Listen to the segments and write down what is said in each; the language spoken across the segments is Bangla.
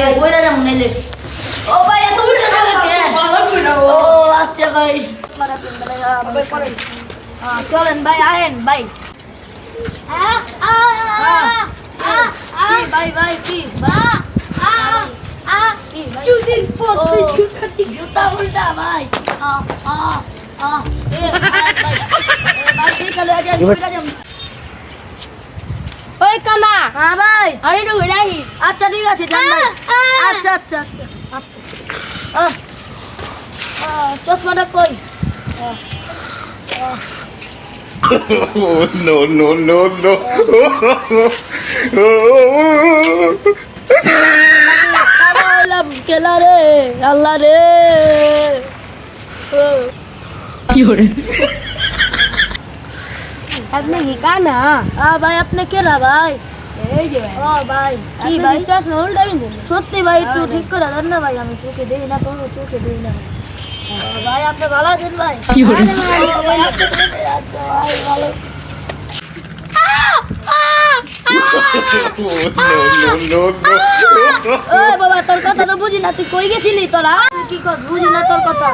কে বইরা যাব নাইলে। ও ভাই এত উঠে যাবে কে ও আচ্ছা ভাই। হ্যাঁ চলেন ভাই আহেন ভাই। কি? ভাই ভাই কি? চুদির ও, জুতা উল্টা ভাই। আ আ আ এ ভাই ভাই। ভাই ঠিক আছে আজ ওই কানা। হ্যাঁ ভাই। আরে তো রাহি আচ্ছা ঠিক আছে। আচ্ছা আচ্ছা আচ্ছা আচ্ছা। চশমাটা কই? Oh, no, no, no, no. কেলা রে আল্লাহ রে। আপনি কি কানা আ ভাই আপনি কেলা ভাই এই যে ভাই ও ভাই কি কি ভাই চশমা সত্যি ভাই একটু হ্যাঁ, ঠিক করে দেন না ভাই আমি চোখে দেই না তো চোখে দেই না ভাই আপনি ভালো আছেন ভাই কি ভালো বাবা তোর কথা তো বুঝি না তুই কই গেছিলি তোরা কি কর বুঝি না তোর কথা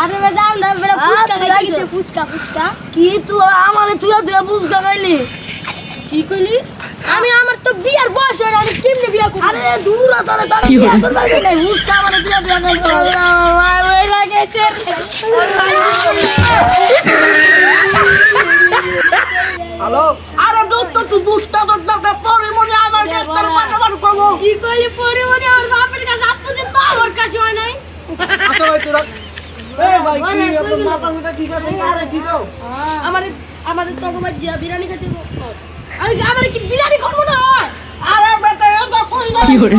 আরে বেটা আমরা বেটা তুই খাইতে। গেছে ফুসকা ফুসকা কি তুই আমারে তুই তুই বুঝগা গাইলি কি কইলি? আমি আমার তো বিয়ার বয়স হয় না, আমি কেমনে বিয়া করব? আরে দূর তোরে তো আমি বিয়া করবার নাই মুসকা আমারে তুই বিয়া করবার আল্লাহ ওই লাগেছে হ্যালো? আরে দোস্ত তুই বুঝতে দোস্ত পরে মনে আমার কাছে তোর পাঠাবার করব? কি কইলি পরে মনে আমার বাপের কাছে আত্মদিন তো আমার কাছে হয় নাই। আচ্ছা ভাই তোরা আমার আমার তগবাজ যা বিরিয়ানি খেতে আমি আমার কি বিরিয়ানি খাব না? হয় আরে বেটা এ তো কই না কি করে?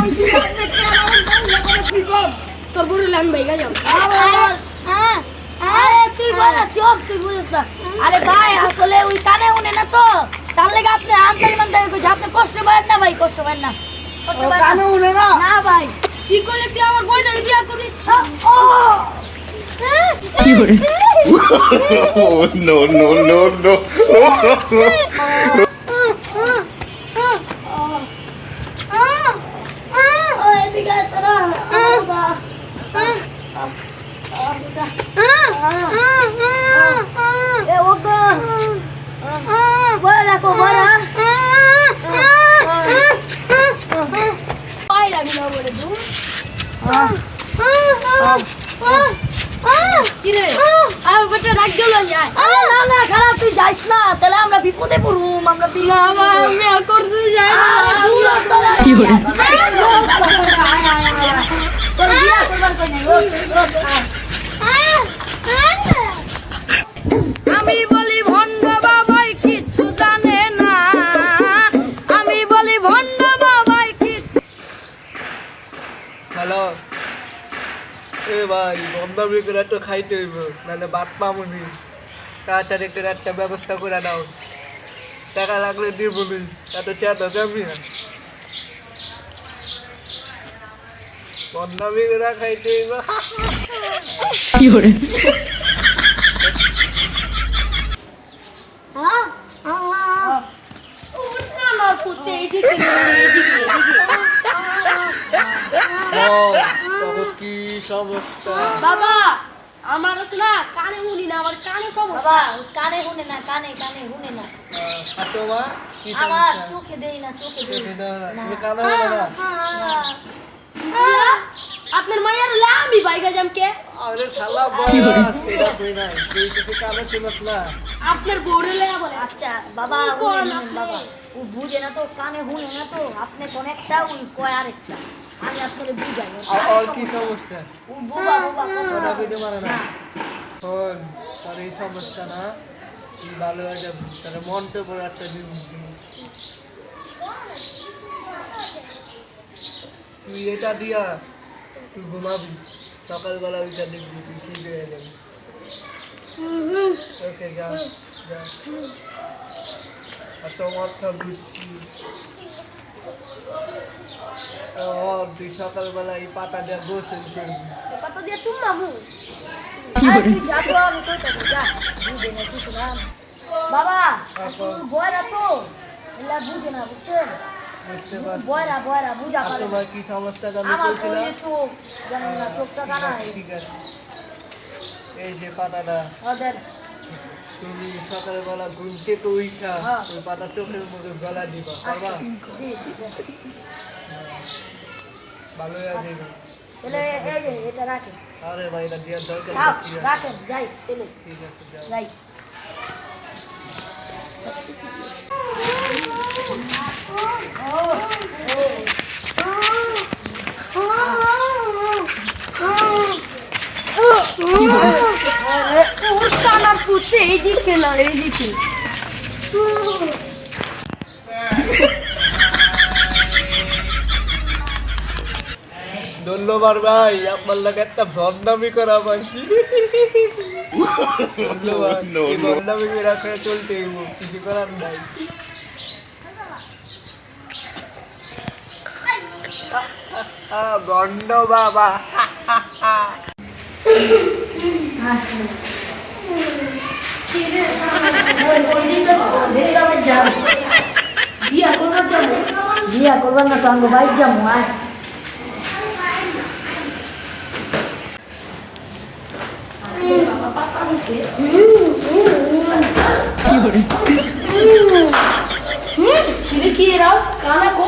তোর বড় লান হ্যাঁ আরে তুই বল চুপ তুই বুঝিস না আরে ভাই আসলে ওই কানে উনে না তো। তার লেগে আপনি আপনি কষ্ট পাবেন না ভাই কষ্ট পাবেন না। কষ্ট কানে না। উনে না? না ভাই। কি করলে তুই আমার বইনের বিয়া করবি ও। No, no, no, no. ও এদিকে আয় তোরা আ, বাবা। আ, আ, আ, বেটা। এ কি রে আর বেটা রাগ গেল যায় আরে না না খারাপ তুই যাইস না। তাহলে আমরা বিপদে পড়ুম আমরা আমি আকর করতে যাই না। কি বলে? তোর বিয়া করবার কই নাই? ওঠ, ওঠ, আয়। আমি বলি ভাই বন্ধ করে একটু খাইতে হইব নাহলে বাদ পামুনি তাড়াতাড়ি একটু একটা ব্যবস্থা করে দাও টাকা লাগলে দিব নি এত চেয়ারটা যাবি না বন্ধ করে খাইতে হইব। কি সমস্যা? বাবা আমার হচ্ছে না কানে শুনি না আমার কানে সমস্যা। বাবা কানে শুনে না কানে কানে শুনে না। আর তোমার? কি আমার চোখে দেই না চোখে দেই না। কানে হবে না? আপনার মায়ের লামি বাইগা জামকে আরে শালা বল? এটা কই না তুই কিছু কানে শুনছ না। আপনার বউরে লেয়া বলে। আচ্ছা বাবা কি কোন বাবা। ও বুঝে না তো কানে শুনে না তো। আপনি কোন একটা ওই কয় আরেকটা। আমি আপনাকে বুঝাই আর কি সমস্যা। সমস্যা ও বোবা বোবা কথা কথা পারে না। না। শোন তোর এই সমস্যা না তুই ভালো হয়ে যাবি। তোর মনটা বড় একটা জিনিস তুই এটা দিয়া তুই ঘুমাবি। সকালবেলা ওইটা দেখবি তুই ঠিক হয়ে যাবি। ওকে যা যা। আর তোমার বুঝছি ও তুই সকালবেলা এই পাতা দিয়ে গোসল করবি কত দিয়ে কিছু না। বাবা বয়রা তো বুঝে না বুঝছেন বয়রা বয়রা বুঝা তোমার কি সমস্যা আমার চোখ জানি না চোখটা কানা এই যে পাতাটা ওদের তুমি সকালবেলা ঘুম থেকে উঠা হ্যাঁ। ওই পাতা চোখের মুখে গলা দিবা পারবা? জি, জি। ভালোই আছে তাহলে এই যে এটা রাখেন। আরে ভাই এটা দেওয়ার দরকার থাক, নেই, ঠিক আছে। রাখেন যাই তাহলে ঠিক আছে যাই এইদিকে না এইদিকে ধন্যবাদ ভাই আপনার লাগে একটা বদনামি করা পাইছি ধন্যবাদ। এই করে চলতে কিছু করার নাই। বাবা বিয়া করবার যাব বিয়া করবার না তো আঙ্গ বাইক যাব আয় কিরে কি রাও কানা কো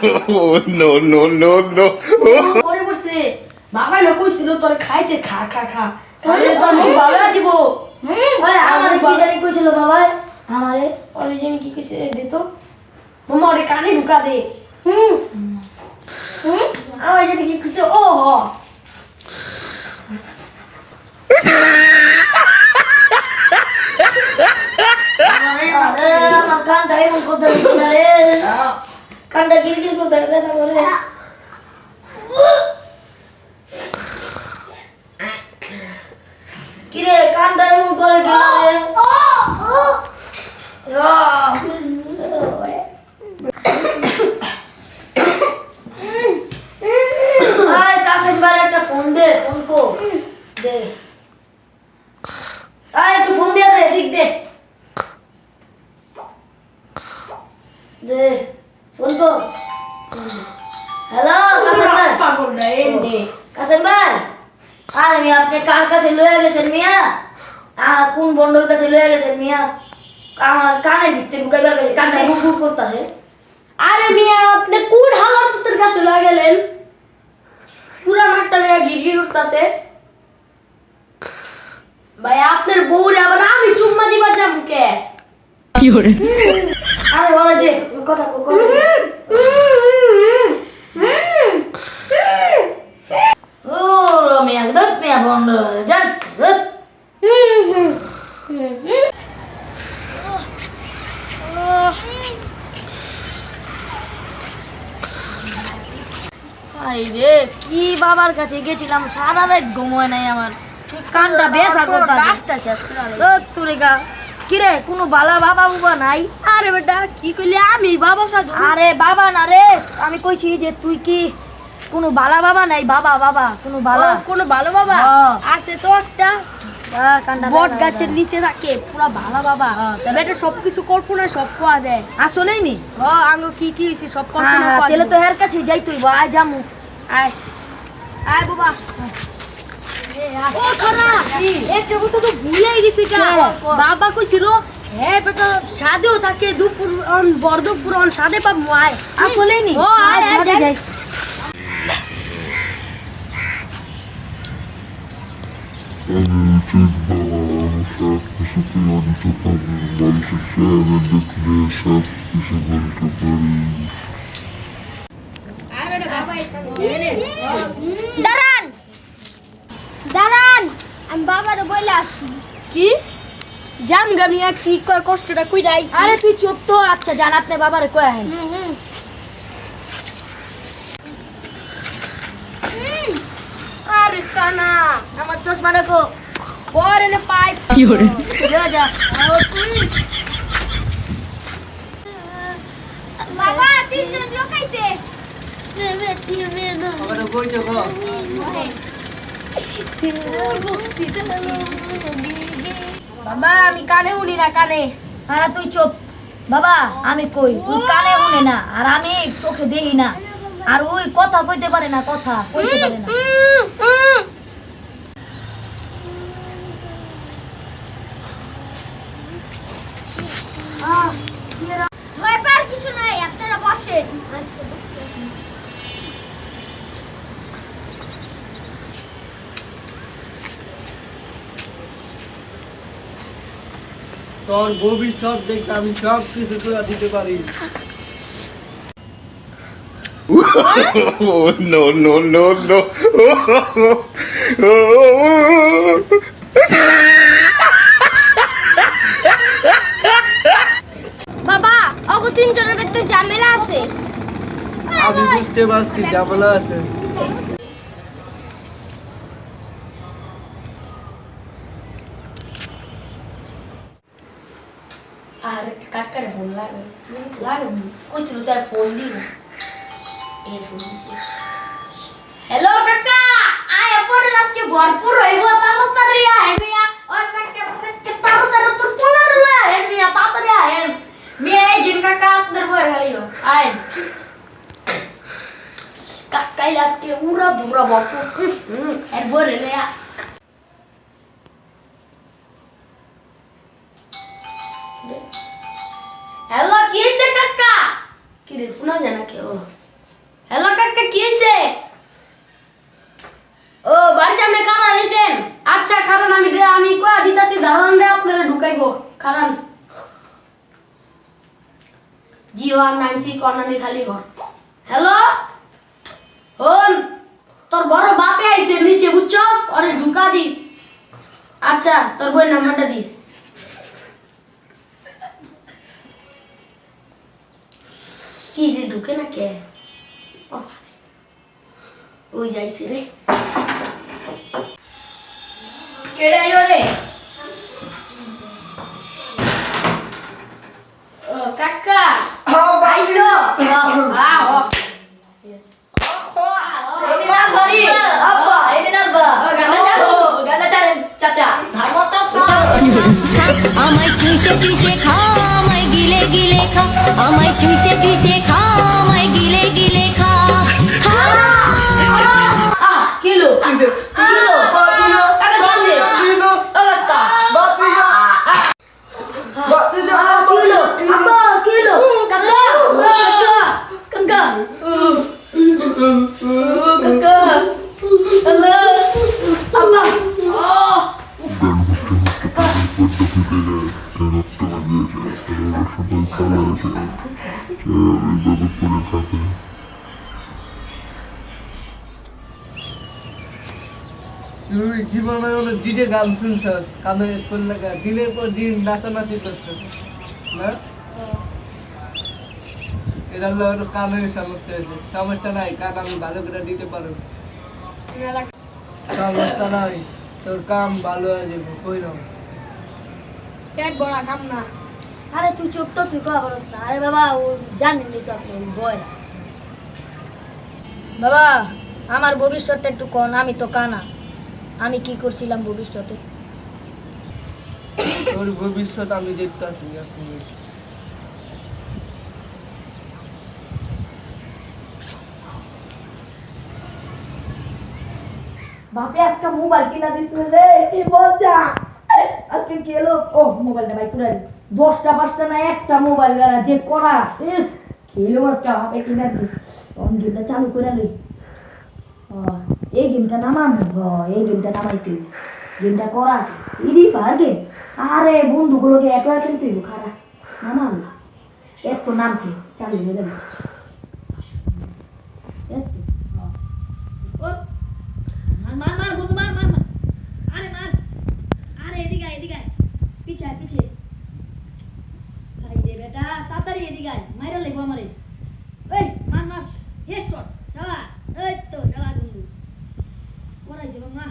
no, no, no, no. পরে বসে বাবা না কইছিল তোর খাইতে খা খা খা। তাহলে তোর মুখ ভালো আছিব ওই আমারে কি জানি কইছিল বাবা আমারে ওরে জানি কি কইছে দে মামা ওরে কানে ঢুকা দে। হুম। হুম। আমার জানি কি কইছে ও হ। আমার কানটা এমন করতে রে। কানটা কিরকির করতে হবে, ব্যথা করে। কিরে কানটা এমন করে একটা ফোন দে, ফোন কো। দে। আয়, একটু ফোন দিয়ে দে, ঠিক দে। দে। কো হ্যালো কাসিম ভাই। আর আমি আপনি কার কাছে লয়ে গেছেন মিয়া? আহ কোন বন্ডর কাছে লয়ে গেছেন মিয়া? আমার কানের ভিতরে ঢুকাইবার কাছে কানটা গুপ গুপ করতেছে। আরে মিয়া আপনি কোন হালাত তোর কাছে লাগালেন পুরা মাঠটা মিয়া গিরগির উঠতাছে ভাই আপনার বউরে আবার আমি চুম্মা দিবার যাম কে? আরে বলে দে কথা কো, কথা কো। ও মিয়া দত মিয়া বন্ড জান দত আরে রে কি বাবার কাছে গেছিলাম? সারা রাত ঘুমোয় নাই আমার। কানটা ব্যথা করতে ডাক্তার শেষ করে তোরে গা। কিরে কোনো বালা বাবা বুবা নাই? আরে বেটা কি কইলি? আমি বাবা সাজু। আরে বাবা না রে আমি কইছি যে তুই কি কোনো বালা বাবা নাই? বাবা বাবা কোনো বালা। কোনো ভালো বাবা। আছে তো একটা। বট গাছের নিচে থাকে পুরা ভালো বাবা। বেটা সবকিছু কল্পনা সব কোয়া দেয়। আসলেই নি? আঙ্গ কি কি হইছে সব কল্পনা হ্যাঁ, তাহলে তো। হের কাছে যাই তুই আয় জামু আয়। আয় বাবা। ও খরা একটা কথা তো ভুলে গেছি কা? বাবা কইছিল হ্যাঁ বেটা সাদেও থাকে দুপুর অন বর্ধপুর অন সাদে পাব আয় আসলেই নি ও, আয়, যাই, যাই। আমি বাবারে বলে আসছি। কি? জান গামিয়া কি কয় কষ্টটা কই রাইছি আরে তুই চুপ তো আচ্ছা জান আপনি বাবারে কয় আহেন। আরে কানা আমার চশমা রাখো পরে নে পাইপ কি হরে যা যা। বাবা তিনজন লোক আইছে। ওখানে কইতে কো বাবা, আমি কানে শুনি না, কানে। হ্যাঁ তুই চোখ বাবা, আমি কই? তুই কানে শুনে না, আর আমি চোখে দেখি না। আর ওই কথা কইতে পারে না, কথা কইতে পারে না ব্যাপার কিছু নাই আপনারা বসেন তোর ভবিষ্যৎ দেখতে আমি সব কিছু করে দিতে পারি। No, no, no, no. বাবা অগো তিনজনের ভিতরে ঝামেলা আছে। আমি বুঝতে পারছি ঝামেলা আছে। আজকে ভরপুর হইব তাড়াতাড়ি আয় মিয়া ওই নাকে নাকে তাড়াতাড়ি তোর পোলার লয় আয় মিয়া তাড়াতাড়ি আয় মিয়া এই জিন কাকা আপনার বর হালিও আয় কাকাই আজকে উড়া ধুরা ভরপুর খালি ঘর। হ্যালো? হন, তোর বড় বাপে আইছে নিচে, বুঝছস? অরে ঢুকা দিস। আচ্ছা তোর বইয়ের নাম্বারটা দিস। কি রে, ঢুকে না কে? ওই যাইছি রে। কেডা রে? কাকা। আইছো আ ও আমায় চুষে চুষে খা আমায় গিলে গিলে খা আমায় চুষে চুষে খা। অনেক গান শুনছস কানে স্কুল লাগা। দিনের পর দিন নাচানাচি করছস না? এটা হলো কানের সমস্যা আছে সমস্যা নাই, কান আমি ভালো করে দিতে পারো সমস্যা নাই, তোর কাম ভালো কইলাম পেট খাম না। আরে তুই চুপ তো, তুই কথা না। আরে বাবা, ও জানিনি তো আপনি বয়। বাবা, আমার ভবিষ্যৎটা একটু কন, আমি তো কানা। আমি কি করছিলাম ভবিষ্যতে? তোর ভবিষ্যৎ আমি দেখতে আসি বাপে আজকে মোবাইল কিনা দিছিল রে কি মজা! আজকে গেল ও মোবাইলটা ভাই পুরাই দশটা পাঁচটা না একটা মোবাইল গেলা যে করা ইস খেলো আজকে বাপে কিনা অন গেমটা চালু করে লই এই গেমটা নামান হ এই গেমটা নামাইতে। গেমটা করা আছে। ইডি পার গেম? আরে বন্ধুগুলোকে একলা খেলতে খারাপ। না। না না এক তো নামছে চালিয়ে পিছে বেটা, তাড়াতাড়ি এদিকে আয়। মাইরা লেগো আমারে। এই, মার মার। হেড শট চালা এই তো চালা বন্ধু করাই যাব মা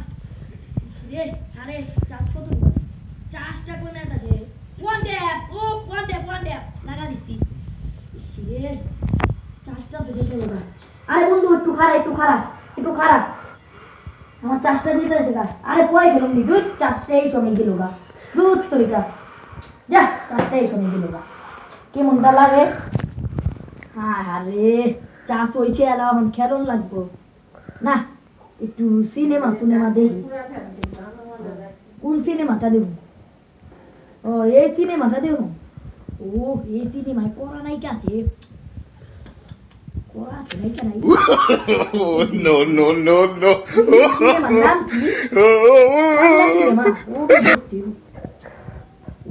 রে আরে চাষ কত চাষটা কোনে ওয়ান ট্যাপ ও ওয়ান ট্যাপ ওয়ান ট্যাপ লাগা দিছি দেখে লোকা আরে বন্ধু, একটু খারাপ একটু খারাপ একটু খারাপ আমার চাষটা দিতে আছে গা। আরে পরে নি, দুধ চাষটা এই সময় গেল গা। দুধ যা চাষটা এই সময় গেল গা লাগে। হ্যাঁ চাষ হয়েছে এলা, এখন খেলন লাগবো। না, একটু সিনেমা সিনেমা দেখি। কোন সিনেমাটা দেব? ও এই সিনেমাটা দেব? ও এই সিনেমায় করা নাই আছে। করা আছে নাই? কেন. সিনেমার নাম কি? বাংলা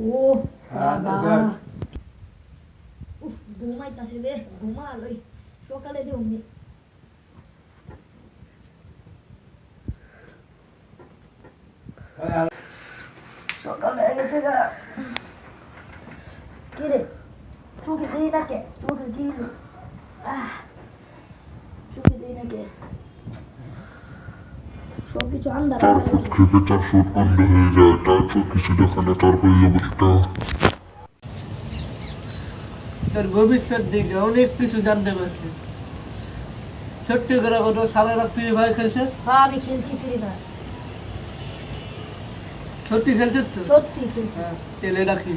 ও বাবা। ঘুমাইতাছে রে ঘুমা লই সকালে দেব নি। সকালে গেছে গা কি রে চোখে দিই না কে চোখে আহ চোখে দিই না কে সব কিছু আন্দার তারপর তার সুর হয়ে অবস্থা তোর ভবিষ্যৎ দিকে অনেক কিছু জানতে পারছি সত্যি করে কোনো সালারা ফ্রি ফায়ার হ্যাঁ আমি খেলছি ফ্রি ফায়ার সত্যি খেলছিস তো? সত্যি খেলছি। হ্যাঁ তেলে রাখি।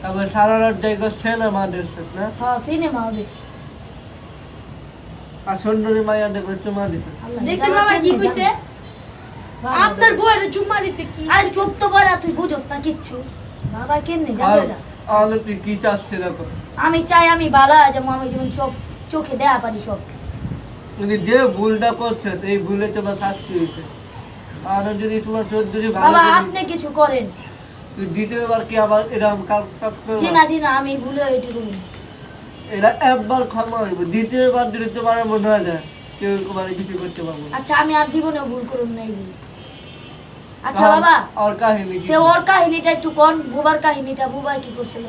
তারপর সারা রাত জায়গা সিনেমা দেখছিস না? হ্যাঁ সিনেমাও দেখছি। আর সুন্দরী মায়া দেখলে চুমা দিছিস দেখছেন বাবা কি কইছে? আপনার বউয়ের চুম্মা দিছে কি? আরে চুপ তো বড় তুই বুঝোস না কিচ্ছু। বাবা কেমনে আর জানো এটা আমাদের তুই কি চাস সেরকম আমি চাই আমি বালা যাব আমি যেমন চোখ চোখে দেয়া পারি সব। কিন্তু যে ভুলটা করছে এই ভুলে তোমার শাস্তি হয়েছে। আর যদি তোমার যদি বাবা আপনি কিছু করেন। দ্বিতীয়বার কি আবার এরকম কাজ করবে? জি না জি না আমি ভুলে এটি করি এটা একবার ক্ষমা হইব। দ্বিতীয়বার যদি তোমার মনে হয় যায় কেউ মানে কিছু করতে পারব আচ্ছা আমি আর জীবনে ভুল করুন নাই আচ্ছা বাবা আর কাহিনী তে ওর কাহিনীটা একটু কোন বুবার কাহিনীটা বুবাই কি করছিল?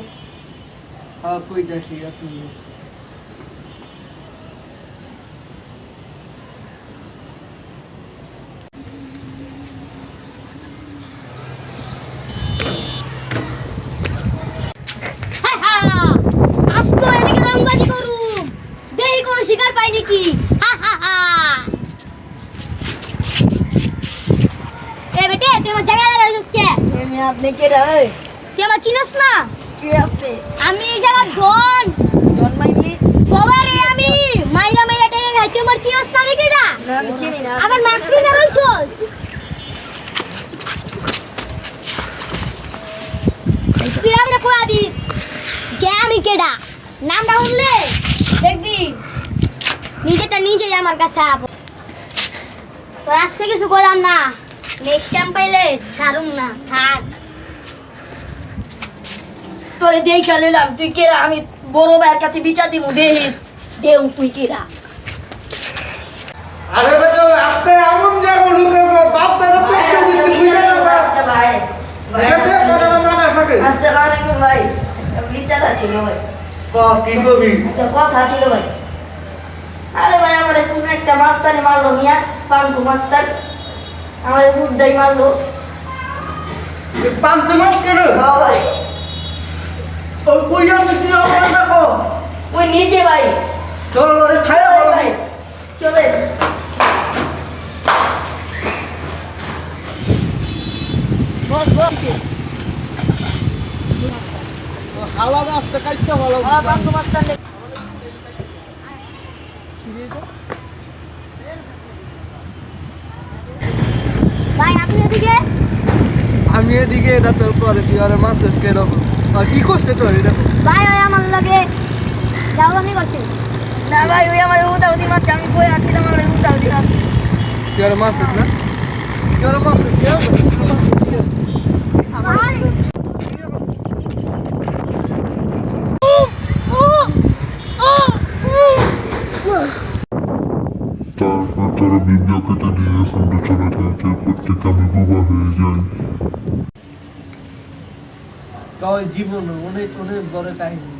হ্যাঁ কই দেখি আপনি আজকে এদিকে রংবাজি করুম দেই কোনো শিকার পাই নাকি হা হা হা এ বেটে তুই আমার জায়গায় দাঁড়াইছিস কে আমি আপনি কে রে তুই আমার চিনস না? কে আপনি? আমি এই জায়গার ডন। জন্মাইনি সবারে আমি মাইরা মাইরা আমার চিনস না এটা না আমি চিনি না। আমার না বলছস তুই আমরা কোয়া দিস যে আমি কেডা? নামটা শুনলে? দেখবি? নিজেটা নিজেই আমার কাছে আব। তোর আজ থেকে কিছু করলাম না। নেক্সট টাইম পাইলে ছাড়ুম না থাক তোরে দেই খেলিলাম তুই কেরা আমি বড় ভাইয়ের কাছে বিচার দিব দেহিস দেউ তুই কেরা আরে বেটা আস্তে এমন জায়গা ঢুকে বাপ দাদা তো একটু দিতে বুঝে না ভাই দেখে কথাটা মনে থাকে আসসালামু আলাইকুম ভাই বিচার ছিল ভাই? ক কি কবি? কথা ছিল ভাই? আরে ভাই আমার কোন একটা মাস্তানি মারলো মিয়া পাঙ্কু মাস্তান। আমার উদ্দাই মারলো। পান্তে মাছ কেন ভাই ওই কই আছে কি আমার দেখো ওই নিচে ভাই। চলো ওরে খায়া চলে বলো ভাই চলে। বস বস হালা মাছটা কাইতে ভালো হ্যাঁ পাঙ্কু মাস্তান দেখ ভাই আপনি এদিকে আমি এদিকে এটা তোর পরে তুই আরে মাছ এরকম আর কি করছে তোর এটা? ভাই ওই আমার লগে যাওয়ানি করছে। না ভাই ওই আমার উদা উদি মারছে আমি বই আছিলাম আমার উদা উদি মারছে? তুই আরে মাছ না? আছে কি হবে? তারপর তারা বিদ্যা কেটে দিয়ে এখানে চলে থাকে থেকে আমি বোবা হয়ে যাই তবে জীবন অনেক অনেক বড় কাহিনী।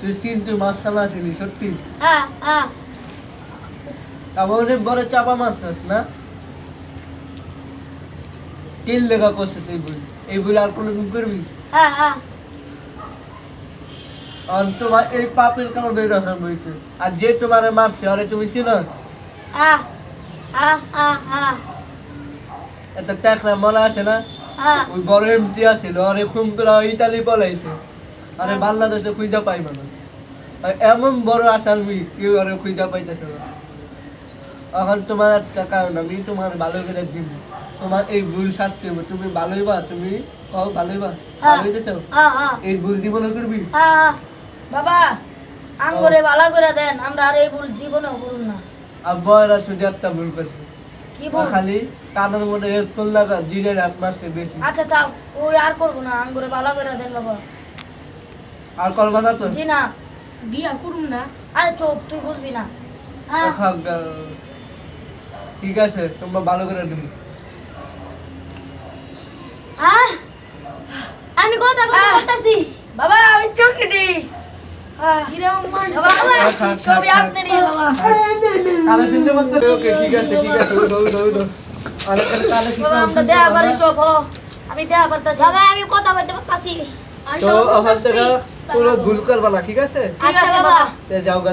তুই মাছ চালা আসিনি সত্যি? হ্যাঁ হ্যাঁ। আবার অনেক বড় চাপা মাছ না? কিল লেখা করছিস এই বই? এই বই আর কোনোদিন করবি? হ্যাঁ হ্যাঁ। আর তোমার এই পাপের কারণে রাখা হয়েছে আর যে তোমার মারছে আরে তুমি ছিল হ্যাঁ হ্যাঁ হ্যাঁ হ্যাঁ। এত টাকরা মনে আছে না? হ্যাঁ ওই বড় এমটি আছিল আরে খুন করে ইতালি পলাইছে। আরে বাংলাদেশে খুঁজা পাইবে না এমন বড় আসামি কেউ আরে খুঁজা পাইতেছে না। এখন তোমার একটা কারণ আমি তোমার ভালো করে দিব তোমার এই ভুল শাস্তি হবে। তুমি ভালোই বা তুমি কও ভালোই বা? হ্যাঁ। ভালোই হ্যাঁ হ্যাঁ। এই ভুল জীবনে করবি? হ্যাঁ বাবা আঙ্গুরে ভালো করে দেন। আমরা আর এই ভুল জীবনেও করুন না। আর বয়রা শুধু একটা ভুল করছে। কি ভুল? খালি কানের মধ্যে হেডফোন লাগা জিরে রাত মারছে বেশি। আচ্ছা তাও ওই আর করব না আঙ্গুরে ভালো করে দেন বাবা। আর করবা না তো? জি না বিয়া করুন না। আরে চোপ তুই বুঝবি না। হ্যাঁ। ঠিক আছে তোমরা ভালো করে দেবো হ্যাঁ আমি কথা কথা বলতেছি। বাবা আমি চোখে দিই। মান কালে চিনতে পারছ ওকে ঠিক আছে ঠিক আছে আমি আমি কথা বলতে পারতাছি। তো সব ওখান থেকে কোনো ভুল করবা না ঠিক আছে? ঠিক আচ্ছা আছে বাবা।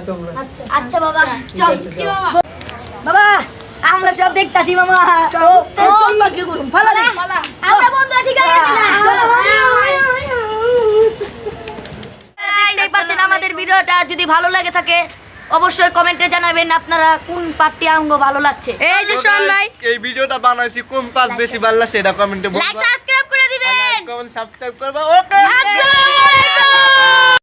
তোমরা। আচ্ছা আচ্ছা বাবা। চল আমরা সব দেখতাছি মামা। চল চল। করুন ফালা আমরা বন্ধু ঠিক আছে এই দেখতে পাচ্ছেন আমাদের ভিডিওটা। যদি ভালো লাগে থাকে অবশ্যই কমেন্টে জানাবেন আপনারা কোন পার্টি আঙ্গ ভালো লাগছে। এই যে শোন ভাই। এই ভিডিওটা বানাইছি কোন পাস বেশি ভালো লাগছে এটা কমেন্টে বলবেন লাইক সাবস্ক্রাইব করে দিবেন। কমেন্ট সাবস্ক্রাইব করবা। ওকে আসসালামু আলাইকুম